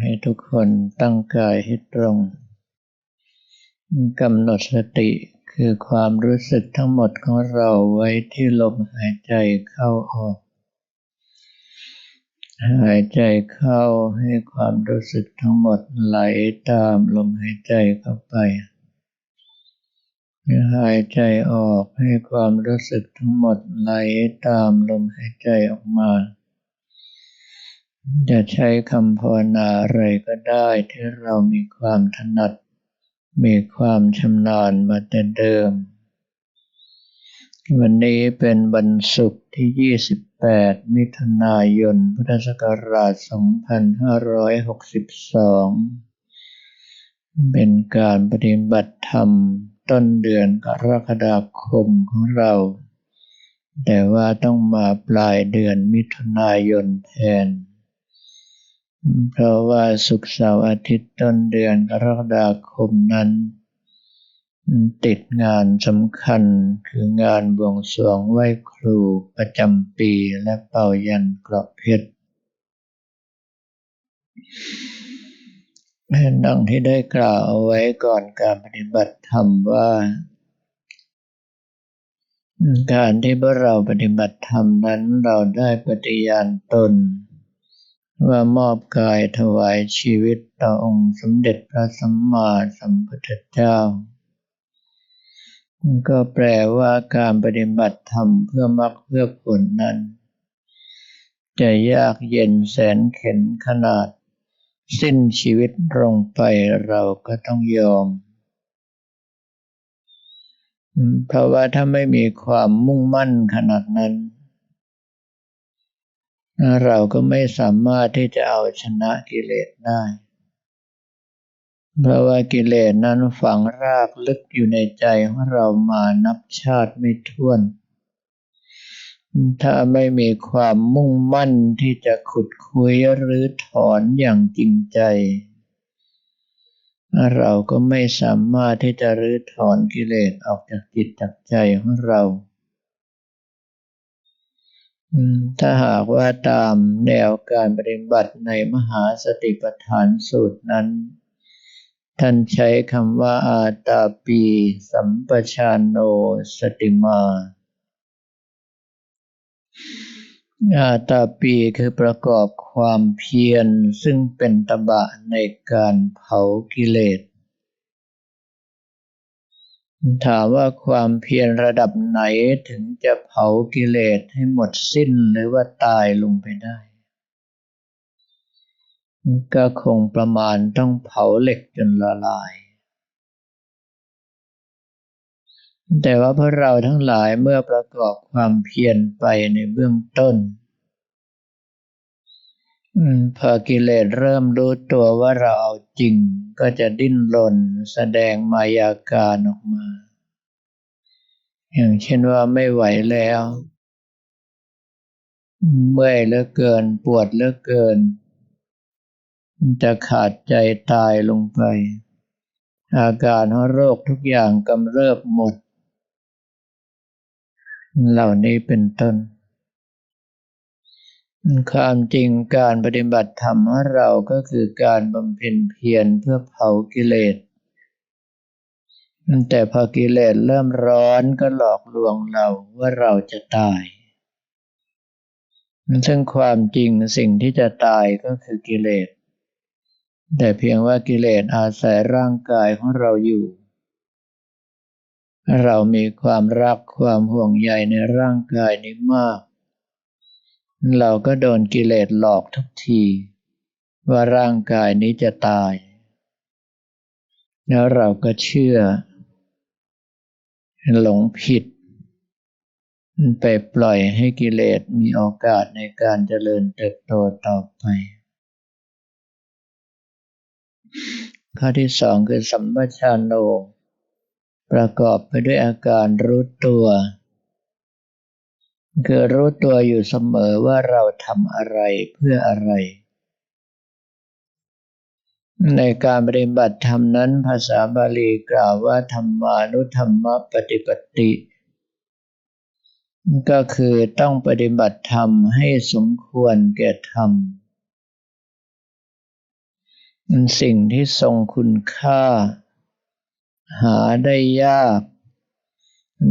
ให้ทุกคนตั้งกายให้ตรงกำหนดสติคือความรู้สึกทั้งหมดของเราไว้ที่ลมหายใจเข้าออก หายใจเข้าให้ความรู้สึกทั้งหมดไหลตามลมหายใจเข้าไปหายใจออกให้ความรู้สึกทั้งหมดไหลตามลมหายใจออกมา จะใช้คำภาวนาอะไรก็ได้ที่เรามีความถนัด มีความชำนาญมาแต่เดิม วันนี้เป็นวันศุกร์ที่ 28 มิถุนายน พุทธศักราช 2562 เป็นการปฏิบัติธรรมต้นเดือนกรกฎาคมของเรา แต่ว่าต้องมาปลายเดือนมิถุนายนแทน เพราะว่าสุกเสาร์อาทิตย์ต้นเดือนกรกฎาคมนั้น ติดงานสำคัญคืองานบวงสรวงไหว้ครูประจำปีและเป่ายันกรอบเพชรดังที่ได้กล่าวเอาไว้ก่อนการปฏิบัติธรรมว่า การที่พวกเราปฏิบัติธรรมนั้นเราได้ปฏิญาณตน ว่ามอบกายถวายชีวิตต่อองค์สมเด็จพระสัมมาสัมพุทธเจ้า ก็แปลว่าการปฏิบัติธรรมเพื่อมรรคเพื่อผลนั้น จะยากเย็นแสนเข็นขนาด สิ้นชีวิตลงไปเราก็ต้องยอม เพราะว่าถ้าไม่มีความมุ่งมั่นขนาดนั้น เราก็ไม่สามารถที่จะเอาชนะกิเลสได้ เพราะว่ากิเลสนั้นฝังรากลึกอยู่ในใจของเรามานับชาติไม่ถ้วน ถ้าไม่มีความมุ่งมั่นที่จะขุดคุยหรือถอนอย่างจริงใจ เราก็ไม่สามารถที่จะรื้อถอนกิเลสออกจากจิตจากใจของเรา ถ้าหากว่าตามแนวการปฏิบัติในมหาสติปัฏฐานสูตรนั้น ท่านใช้คำว่าอาตาปี สัมปชานโนสติมา อาตาปีคือประกอบความเพียรซึ่งเป็นตบะในการเผากิเลส ถามว่าความเพียรระดับไหนถึงจะเผากิเลสให้หมดสิ้นหรือว่าตายลงไปได้ ก็คงประมาณต้องเผาเหล็กจนละลาย แต่ว่าพวกเราทั้งหลายเมื่อประกอบความเพียรไปในเบื้องต้น พอกิเลสเริ่มรู้ตัวว่าเราเอาจริง ก็จะดิ้นรนแสดงมายาการออกมา อย่างเช่นว่าไม่ไหวแล้ว เมื่อยเหลือเกินปวดเหลือเกิน จะขาดใจตายลงไป อาการของโรคทุกอย่างกำเริบหมด เหล่านี้เป็นต้น ความจริงการปฏิบัติธรรมของเราก็คือการบำเพ็ญเพียรเพื่อเผากิเลส แต่พอกิเลสเริ่มร้อนก็หลอกลวงเราว่าเราจะตาย ซึ่งความจริงสิ่งที่จะตายก็คือกิเลส แต่เพียงว่ากิเลสอาศัยร่างกายของเราอยู่ เรามีความรักความห่วงใยในร่างกายนี้มาก เราก็โดนกิเลสหลอกทุกที ว่าร่างกายนี้จะตาย แล้วเราก็เชื่อ หลงผิด ไปปล่อยให้กิเลสมีโอกาสในการเจริญเติบโตต่อไป ข้อที่สองคือสัมปชานโนประกอบไปด้วยอาการรู้ตัว คือรู้ตัวอยู่เสมอว่าเราทำอะไรเพื่ออะไร ในการปฏิบัติธรรมนั้นภาษาบาลีกล่าวว่าธรรมานุธรรมปฏิปติ ก็คือต้องปฏิบัติธรรมให้สมควรแก่ธรรม สิ่งที่ทรงคุณค่า หาได้ยาก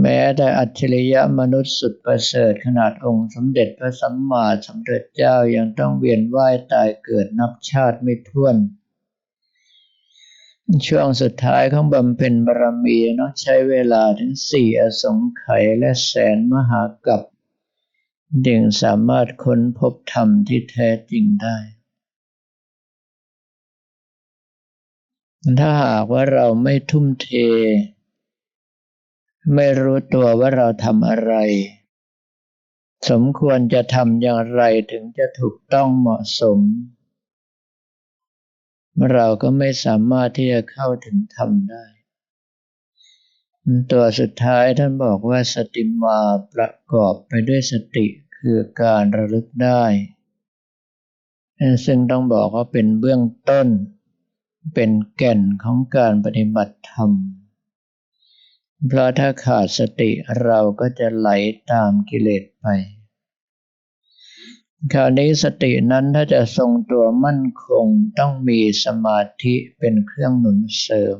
แม้แต่อัจฉริยะมนุษย์สุดประเสริฐขนาดองค์สมเด็จพระสัมมาสัมพุทธเจ้ายังต้องเวียนว่ายตายเกิดนับชาติไม่ถ้วน ช่วงสุดท้ายของบำเพ็ญบารมีต้องใช้เวลาถึงสี่อสงไขยและแสนมหากับจึงสามารถค้นพบธรรมที่แท้จริงได้ ถ้าหากว่าเราไม่ทุ่มเท ไม่รู้ตัวว่าเราทำอะไร สมควรจะทำอย่างไรถึงจะถูกต้องเหมาะสม เราก็ไม่สามารถที่จะเข้าถึงธรรมได้ ตัวสุดท้ายท่านบอกว่าสติมาประกอบไปด้วยสติคือการระลึกได้ ซึ่งต้องบอกว่าเป็นเบื้องต้น เป็นแก่นของการปฏิบัติธรรม เพราะถ้าขาดสติเราก็จะไหลตามกิเลสไป คราวนี้สตินั้นถ้าจะทรงตัวมั่นคงต้องมีสมาธิเป็นเครื่องหนุนเสริม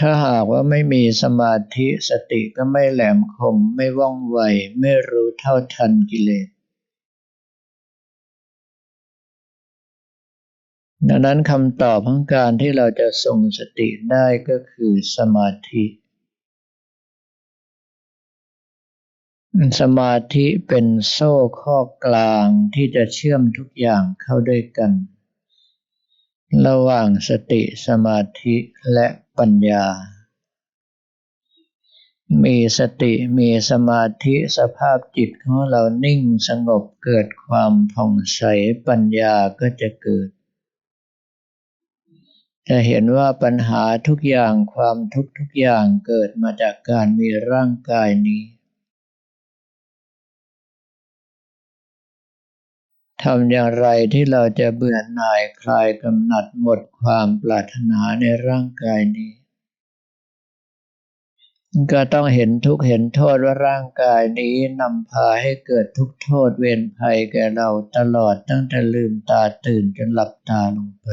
ถ้าหากว่าไม่มีสมาธิสติก็ไม่แหลมคมไม่ว่องไวไม่รู้เท่าทันกิเลส ดังนั้นคำตอบของการที่เราจะทรงสติได้ก็คือสมาธิ สมาธิเป็นโซ่ข้อกลางที่จะเชื่อมทุกอย่างเข้าด้วยกัน ระหว่างสติสมาธิและปัญญา มีสติมีสมาธิสภาพจิตของเรานิ่งสงบเกิดความผ่องใสปัญญาก็จะเกิด จะเห็นว่าปัญหาทุกอย่างความทุกทุกอย่างเกิดมาจากการมีร่างกายนี้ทำอย่างไรที่เราจะเบื่อหน่ายคลายกำหนัดหมดความปรารถนาในร่างกายนี้ ก็ต้องเห็นทุกเห็นโทษว่าร่างกายนี้นำพาให้เกิดทุกโทษเวรภัยแก่เราตลอดตั้งแต่ลืมตาตื่นจนหลับตาลงไป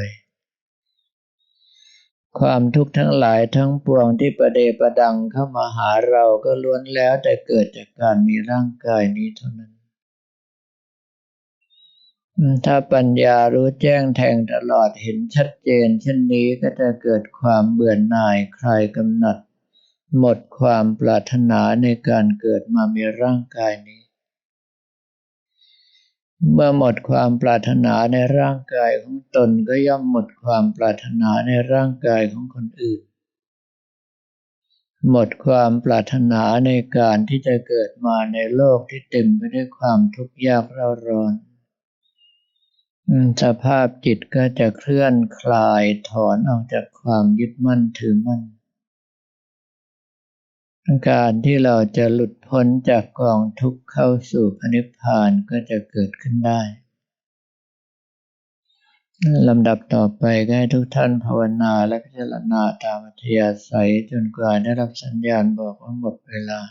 ความทุกข์ทั้งหลายทั้งปวงที่ประเดประดังเข้ามาหาเราก็ล้วนแล้วแต่เกิดจากการมีร่างกายนี้เท่านั้น ถ้าปัญญารู้แจ้งแทงตลอดเห็นชัดเจน เช่นนี้ก็จะเกิดความเบื่อหน่ายคลายกำหนัด หมดความปรารถนาในการเกิดมามีร่างกายนี้ เมื่อหมดความปรารถนาในร่างกายของตนก็ย่อมหมดความปรารถนาในร่างกายของคนอื่น หมดความปรารถนาในการที่จะเกิดมาในโลกที่เต็มไปด้วยความทุกข์ยากเร่าร้อนสภาพจิตก็จะเคลื่อนคลายถอนออกจากความยึดมั่นถือมั่น การที่เราจะหลุดพ้นจากกองทุกข์เข้าสู่พระนิพพานก็จะเกิดขึ้นได้ลำดับต่อไปก็ให้ทุกท่านภาวนาและพิจารณาตามอัธยาศัยจนกว่าได้รับสัญญาณบอกว่าหมดเวลา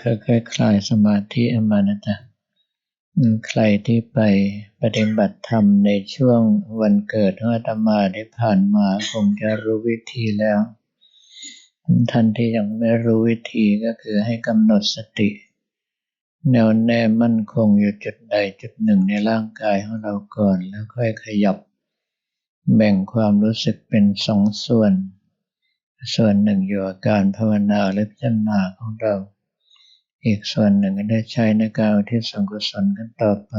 ค่อยๆคลายสมาธิอมานะจ๊ะใครที่ไปปฏิบัติธรรมในช่วงวันเกิดของอาตมาที่ผ่านมาคงจะรู้วิธีแล้ว ท่านที่ยังไม่รู้วิธีก็คือให้กำหนดสติ แนวแน่มั่นคงอยู่จุดใดจุดหนึ่งในร่างกายของเราก่อนแล้วค่อยขยับ แบ่งความรู้สึกเป็นสองส่วน ส่วนหนึ่งอยู่กับการภาวนาหรือพิจารณาของเรา อีกส่วนหนึ่งก็ได้ใช้ในการอุที่สังกุศลกันต่อไป